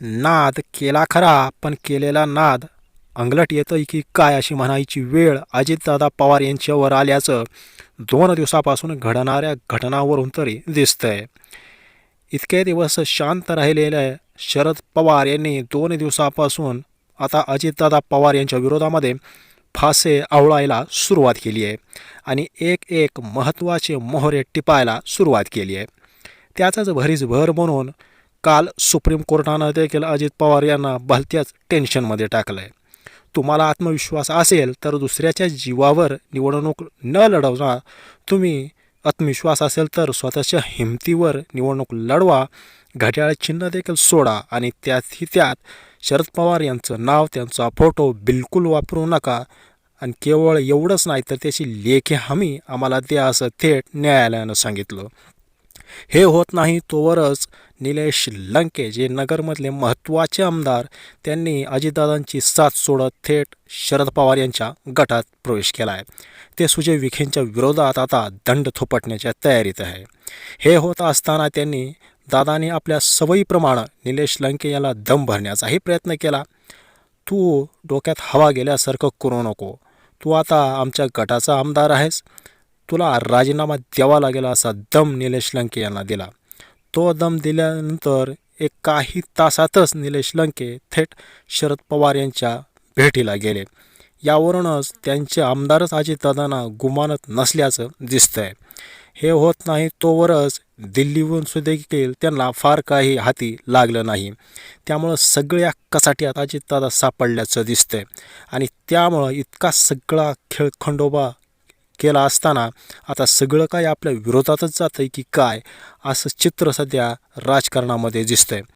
नाद केला खरा पण केलेला नाद. अंगलट येतं की काय अशी म्हणायची वेळ अजितदादा पवार यांच्यावर आल्याचं दोन दिवसापासून घडणाऱ्या घटनावरून तरी दिसतंय. इतके दिवस शांत राहिलेले शरद पवार यांनी दोन दिवसापासून आता अजितदादा पवार यांच्या विरोधामध्ये फासे आवळायला सुरुवात केली आहे आणि एक एक महत्त्वाचे मोहरे टिपायला सुरुवात केली आहे. त्याचाच भरीस भर म्हणून काल सुप्रीम कोर्टानं देखील अजित पवार यांना भलत्याच टेन्शनमध्ये टाकलं आहे तुम्हाला आत्मविश्वास असेल तर दुसऱ्याच्या जीवावर निवडणूक न लढवणार तुम्ही आत्मविश्वास असेल तर स्वतःच्या हिमतीवर निवडणूक लढवा. घड्याळ चिन्ह देखील सोडा आणि त्यातही त्यात शरद पवार यांचं नाव त्यांचा फोटो बिलकुल वापरू नका आणि केवळ एवढंच नाही तर त्याची लेखी हमी आम्हाला द्या असं थेट न्यायालयानं सांगितलं. हे होत नाही तोवरच निलेश लंके जे नगरमधले महत्त्वाचे आमदार त्यांनी अजितदादांची साथ सोडत थेट शरद पवार यांच्या गटात प्रवेश केला आहे ते सुजय विखेंच्या विरोधात आता दंड थोपटण्याच्या तयारीत आहे. हे होत असताना त्यांनी दादाने आपल्या सवयीप्रमाणे निलेश लंके याला दम भरण्याचाही प्रयत्न केला. तू डोक्यात हवा गेल्यासारखं करू नको. तू आता आमच्या गटाचा आमदार आहेस. तुला राजीनामा द्यावा लागेल असा दम निलेश लंके यांना दिला. तो दम दिल्यानंतर एक काही तासातच निलेश लंके थेट शरद पवार यांच्या भेटीला गेले. यावरूनच त्यांचे आमदारच अजितदादांना गुमानत नसल्याचं दिसतंय. हे होत नाही तोवरच दिल्लीहून सुद्धा देखील त्यांना फार काही हाती लागलं नाही. त्यामुळं सगळ्या कसाट्यात अजितदादा सापडल्याचं दिसतंय. आणि त्यामुळं इतका सगळा खेळ खंडोबा केला असताना आता सगळं काय आपल्या विरोधातच जातं आहे की काय असं चित्र सध्या राजकारणामध्ये दिसतं आहे